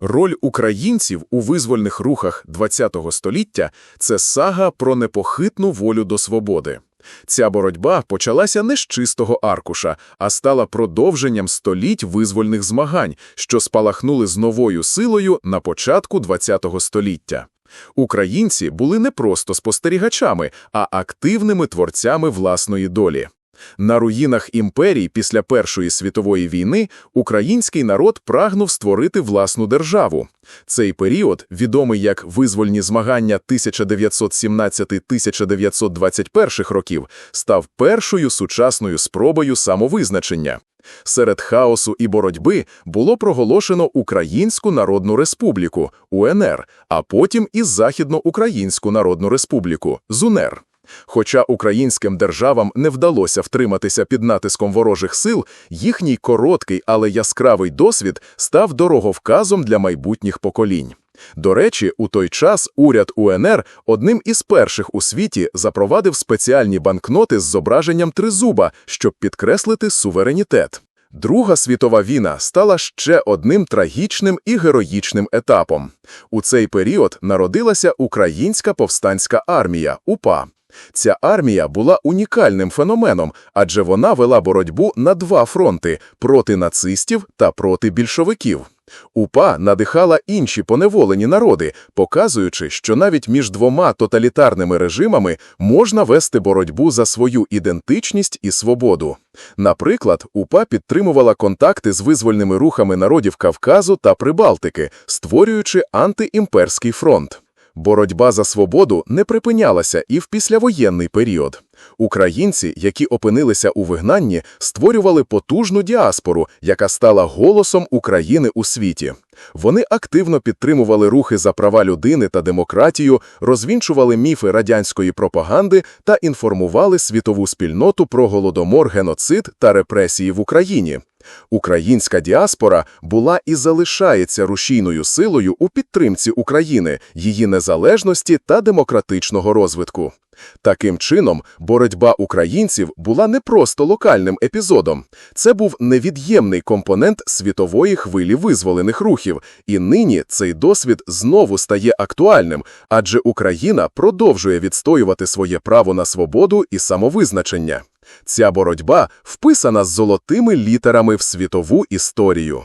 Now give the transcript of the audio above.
Роль українців у визвольних рухах ХХ століття – це сага про непохитну волю до свободи. Ця боротьба почалася не з чистого аркуша, а стала продовженням століть визвольних змагань, що спалахнули з новою силою на початку ХХ століття. Українці були не просто спостерігачами, а активними творцями власної долі. На руїнах імперій після Першої світової війни український народ прагнув створити власну державу. Цей період, відомий як визвольні змагання 1917-1921 років, став першою сучасною спробою самовизначення. Серед хаосу і боротьби було проголошено Українську Народну Республіку УНР, а потім і Західноукраїнську Народну Республіку ЗУНЕР. Хоча українським державам не вдалося втриматися під натиском ворожих сил, їхній короткий, але яскравий досвід став дороговказом для майбутніх поколінь. До речі, у той час уряд УНР одним із перших у світі запровадив спеціальні банкноти з зображенням тризуба, щоб підкреслити суверенітет. Друга світова війна стала ще одним трагічним і героїчним етапом. У цей період народилася Українська повстанська армія УПА. Ця армія була унікальним феноменом, адже вона вела боротьбу на два фронти – проти нацистів та проти більшовиків. УПА надихала інші поневолені народи, показуючи, що навіть між двома тоталітарними режимами можна вести боротьбу за свою ідентичність і свободу. Наприклад, УПА підтримувала контакти з визвольними рухами народів Кавказу та Прибалтики, створюючи антиімперський фронт. Боротьба за свободу не припинялася і в післявоєнний період. Українці, які опинилися у вигнанні, створювали потужну діаспору, яка стала голосом України у світі. Вони активно підтримували рухи за права людини та демократію, розвінчували міфи радянської пропаганди та інформували світову спільноту про голодомор, геноцид та репресії в Україні. Українська діаспора була і залишається рушійною силою у підтримці України, її незалежності та демократичного розвитку. Таким чином, боротьба українців була не просто локальним епізодом. Це був невід'ємний компонент світової хвилі визволених рухів, і нині цей досвід знову стає актуальним, адже Україна продовжує відстоювати своє право на свободу і самовизначення. Ця боротьба вписана з золотими літерами в світову історію.